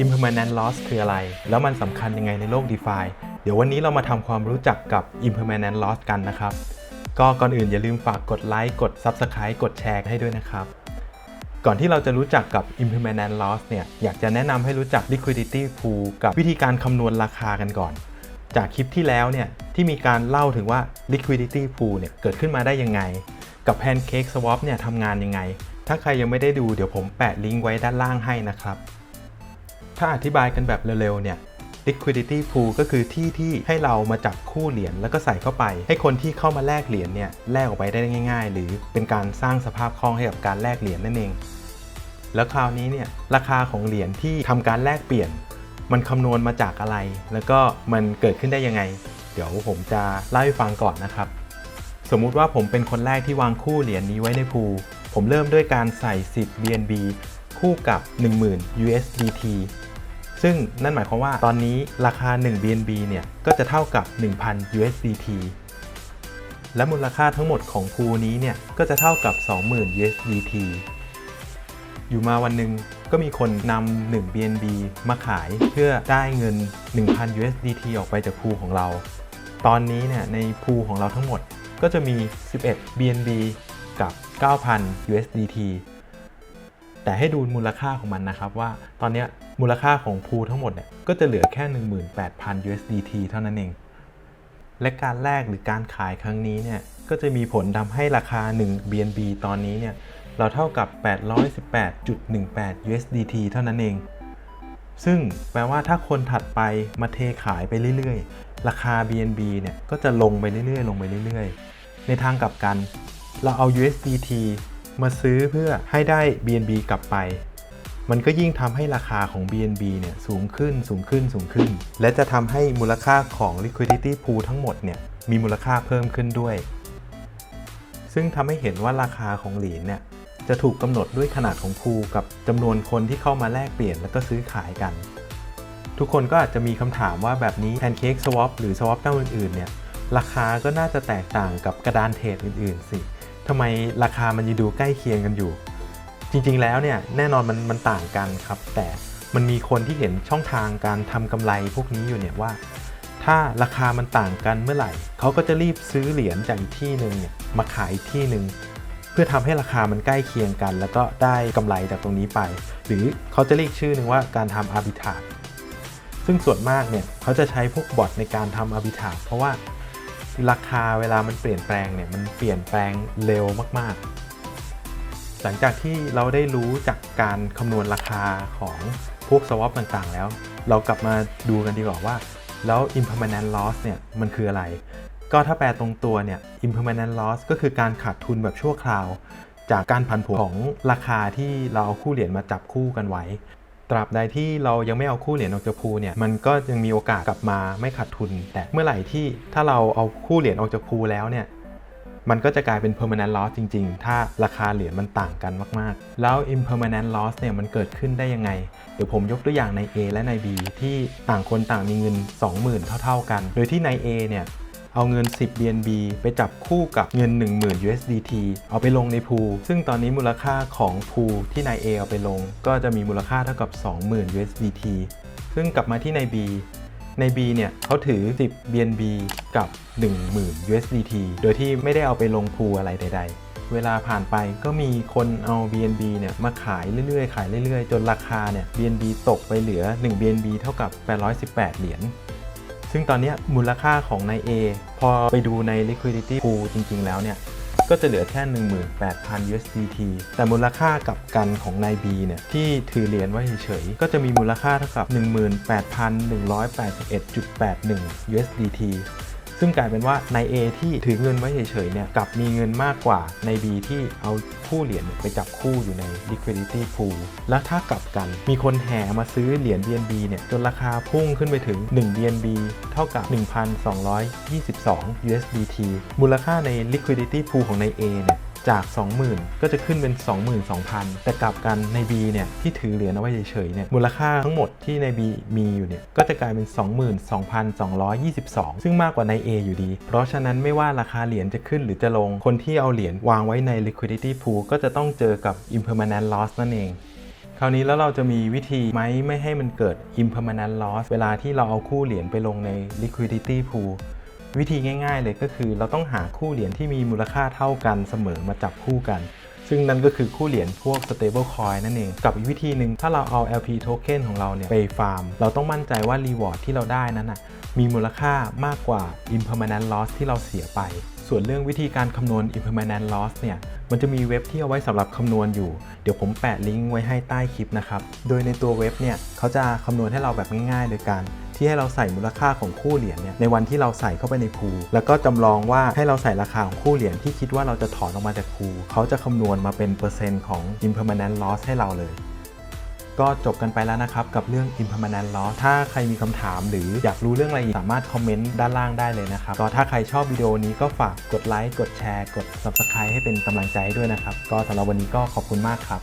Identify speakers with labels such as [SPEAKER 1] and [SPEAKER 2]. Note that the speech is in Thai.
[SPEAKER 1] impermanent loss คืออะไร แล้วมันสำคัญยังไงในโลก DeFi เดี๋ยววันนี้เรามาทำความรู้จักกับ impermanent loss กันนะครับ ก็ก่อนอื่นอย่าลืมฝากกดไลค์กด Subscribe กดแชร์ให้ด้วยนะครับ ก่อนที่เราจะรู้จักกับ impermanent loss เนี่ยอยากจะแนะนำให้รู้จัก liquidity pool กับวิธีการคำนวณราคากันก่อน จากคลิปที่แล้วเนี่ยที่มีการเล่าถึงว่า liquidity pool เนี่ยเกิดขึ้นมาได้ยังไง กับ pancake swap เนี่ยทำงานยังไง ถ้าใครยังไม่ได้ดูเดี๋ยวผมแปะลิงก์ไว้ด้านล่างให้นะครับ ถ้าอธิบายกันแบบเร็วๆเนี่ย liquidity pool ก็คือที่ที่ให้เรามาจับคู่เหรียญแล้วก็ใส่เข้าไป ให้คนที่เข้ามาแลกเหรียญเนี่ยแลกออกไปได้ง่าย ๆ หรือเป็นการสร้างสภาพคล่องให้กับการแลกเหรียญนั่นเอง แล้วคราวนี้เนี่ยราคาของเหรียญที่ทำการแลกเปลี่ยน มันคำนวณมาจากอะไร แล้วก็มันเกิดขึ้นได้ยังไง เดี๋ยวผมจะเล่าให้ฟังก่อนนะครับ สมมุติว่าผมเป็นคนแรกที่วางคู่เหรียญนี้ไว้ในพูผมเริ่มด้วยการใส่ 10 BNB คู่กับ 10,000 USDT ซึ่งนั่นหมายความว่าตอนนี้ราคา 1 BNB เนี่ยก็จะเท่ากับ 1,000 USDT และมูลค่าทั้งหมดของพูนี้เนี่ยก็จะเท่ากับ 20,000 USDT อยู่มาวันหนึ่งก็มีคนนำ1 BNB มาขายเพื่อได้เงิน 1,000 USDT ออกไปจากพูของเรา ตอนนี้เนี่ยในพูของเราทั้งหมดก็จะมี 11 BNB กับ 9,000 USDT แต่ให้ดูมูลค่าของมันนะครับว่าตอนนี้มูลค่าของพูทั้งหมดเนี่ยก็จะเหลือแค่ 18,000 USDT เท่านั้นเอง และการแลกหรือการขายครั้งนี้เนี่ยก็จะมีผลทำให้ราคา 1 BNB ตอนนี้เนี่ยเราเท่ากับ 818.18 USDT เท่านั้นเอง ซึ่งแปลว่าถ้าคนถัดไปมาเทขายไปเรื่อยๆ ราคา BNB เนี่ยก็จะลงไปเรื่อยๆ ลงไปเรื่อยๆ ในทางกลับกัน เราเอา USDT มาซื้อเพื่อให้ได้ BNB กลับไป มันก็ยิ่งทำให้ราคาของ BNB เนี่ยสูงขึ้นสูงขึ้นสูงขึ้น และจะทำให้มูลค่าของ liquidity pool ทั้งหมดเนี่ยมีมูลค่าเพิ่มขึ้นด้วย ซึ่งทำให้เห็นว่าราคาของเหรียญเนี่ยจะถูกกำหนดด้วยขนาดของพูลกับจำนวนคนที่เข้ามาแลกเปลี่ยนแล้วก็ซื้อขายกัน ทุกคนก็อาจจะมีคำถามว่าแบบนี้ Pancake Swap หรือ Swap เจ้าอื่นๆเนี่ยราคาก็น่าจะแตกต่างกับกระดานเทรดอื่นๆสิ ทำไมราคามันยังดูใกล้เคียงกันอยู่ จริงๆแล้วเนี่ยแน่นอนมันมันต่างกันครับ แต่มันมีคนที่เห็นช่องทางการทำกำไรพวกนี้อยู่เนี่ยว่า ถ้าราคามันต่างกันเมื่อไหร่เขาก็จะรีบซื้อเหรียญจากอีกที่หนึ่งเนี่ยมาขายอีกที่หนึ่งเพื่อทำให้ราคามันใกล้เคียงกัน แล้วก็ได้กำไรจากตรงนี้ไป หรือเขาจะเรียกชื่อหนึ่งว่าการทำอาร์บิทาซึ่งส่วนมากเนี่ยเขาจะใช้พวกบอทในการทำอาร์บิทาเพราะว่า ราคาเวลามันเปลี่ยนแปลงเนี่ยมันเปลี่ยนแปลงเร็วมาก ๆ หลังจากที่เราได้รู้จากการคำนวณราคาของพวกสวอปต่างๆ แล้ว เรากลับมาดูกันดีกว่าว่า แล้ว impermanent loss เนี่ยมันคืออะไร ก็ถ้าแปลตรงตัวเนี่ย impermanent loss ก็คือการขาดทุนแบบชั่วคราว จากการผันผวนของราคาที่เราเอาคู่เหรียญมาจับคู่กันไว้ ตราบใดที่เรายังไม่เอาคู่เหรียญออกจากพูลเนี่ยมันก็ยังมีโอกาสกลับมาไม่ขาดทุน แต่เมื่อไหร่ที่ถ้าเราเอาคู่เหรียญออกจากพูลแล้วเนี่ยมันก็จะกลายเป็น permanent loss จริง ๆ ถ้าราคาเหรียญมันต่างกันมากๆ แล้ว impermanent loss เนี่ยมันเกิดขึ้นได้ยังไง เดี๋ยวผมยกตัวอย่างใน A และใน B ที่ต่างคนต่างมีเงิน 20,000 เท่า ๆ กัน โดยที่ใน A เนี่ย เอาเงิน 10 BNB ไปจับคู่กับเงิน 10,000 USDT เอาไปลงในพูซึ่งตอนนี้มูลค่าของพูที่นาย A เอาไปลง ก็จะมีมูลค่าเท่ากับ 20,000 USDT ซึ่งกลับมาที่ใน B ใน B เนี่ยเขาถือ 10 BNB กับ 10,000 USDT โดยที่ไม่ได้เอาไปลงพูอะไรใด ๆ เวลาผ่านไปก็มีคนเอา BNB เนี่ยมาขายเรื่อยๆ ขายเรื่อยๆ จนราคาเนี่ย BNB ตกไปเหลือ 1 BNB เท่ากับ 818 เหรียญ ซึ่งตอนนี้มูลค่าของนาย A พอไปดูใน liquidity pool จริง ๆ แล้วเนี่ย ก็จะเหลือแค่ 18,000 USDT แต่มูลค่ากับกันของนาย B เนี่ย ที่ถือเหรียญไว้เฉยๆ ก็จะมีมูลค่าเท่ากับ 18,181.81 USDT ซึ่งกลายเป็นว่าใน A ที่ถือเงินไว้เฉยๆเนี่ยกับมีเงินมากกว่าใน B ที่เอาคู่เหรียญไปจับคู่อยู่ใน liquidity pool และถ้ากลับกันมีคนแห่มาซื้อเหรียญ BNB เนี่ยจนราคาพุ่งขึ้นไปถึง 1 BNB เท่ากับ 1,222 USDT มูลค่าใน liquidity pool ของใน A เนี่ย จาก 20,000 ก็จะขึ้นเป็น 22,000 แต่กลับกันใน B เนี่ยที่ถือเหรียญเอาไว้เฉยๆเนี่ยมูลค่าทั้งหมดที่ใน B มีอยู่เนี่ยก็จะกลายเป็น 22,222 ซึ่งมากกว่าใน A อยู่ดี เพราะฉะนั้นไม่ว่าราคาเหรียญจะขึ้นหรือจะลง คนที่เอาเหรียญวางไว้ใน liquidity pool ก็จะต้องเจอกับ impermanent loss นั่นเองคคราวนี้แล้วเราจะมีวิธีไหมไม่ให้มันเกิด impermanent loss เวลาที่เราเอาคู่เหรียญไปลงใน liquidity pool วิธีง่าย ๆ เลยก็คือเราต้องหาคู่เหรียญที่มีมูลค่าเท่ากันเสมอมาจับคู่กัน ซึ่งนั่นก็คือคู่เหรียญพวก stable coin นั่นเอง กับอีกวิธีหนึ่งถ้าเราเอา LP token ของเราเนี่ยไปฟาร์ม เราต้องมั่นใจว่า reward ที่เราได้นั้นนะมีมูลค่ามากกว่า impermanent loss ที่เราเสียไป ส่วนเรื่องวิธีการคำนวณ impermanent loss เนี่ย มันจะมีเว็บที่เอาไว้สำหรับคำนวณอยู่ เดี๋ยวผมแปะลิงก์ไว้ให้ใต้คลิปนะครับ โดยในตัวเว็บเนี่ยเขาจะคำนวณให้เราแบบง่ายๆ โดยการ ที่ให้เราใส่มูลค่าของคู่เหรียญเนี่ยในวันที่เราใส่เข้าไปในพูลแล้วก็จำลองว่าให้เราใส่ราคาของคู่เหรียญที่คิดว่าเราจะถอนออกมาจากพูลเขาจะคำนวณมาเป็นเปอร์เซ็นต์ของ impermanent loss ให้เราเลยก็จบกันไปแล้วนะครับ กับเรื่อง impermanent loss ถ้าใครมีคำถามหรืออยากรู้เรื่องอะไรอีกสามารถคอมเมนต์ด้านล่างได้เลยนะครับ ก็ถ้าใครชอบวิดีโอนี้ก็ฝากกดไลค์ กดแชร์ กด subscribe ให้เป็นกำลังใจให้ด้วยนะครับ ก็สำหรับวันนี้ก็ขอบคุณมากครับ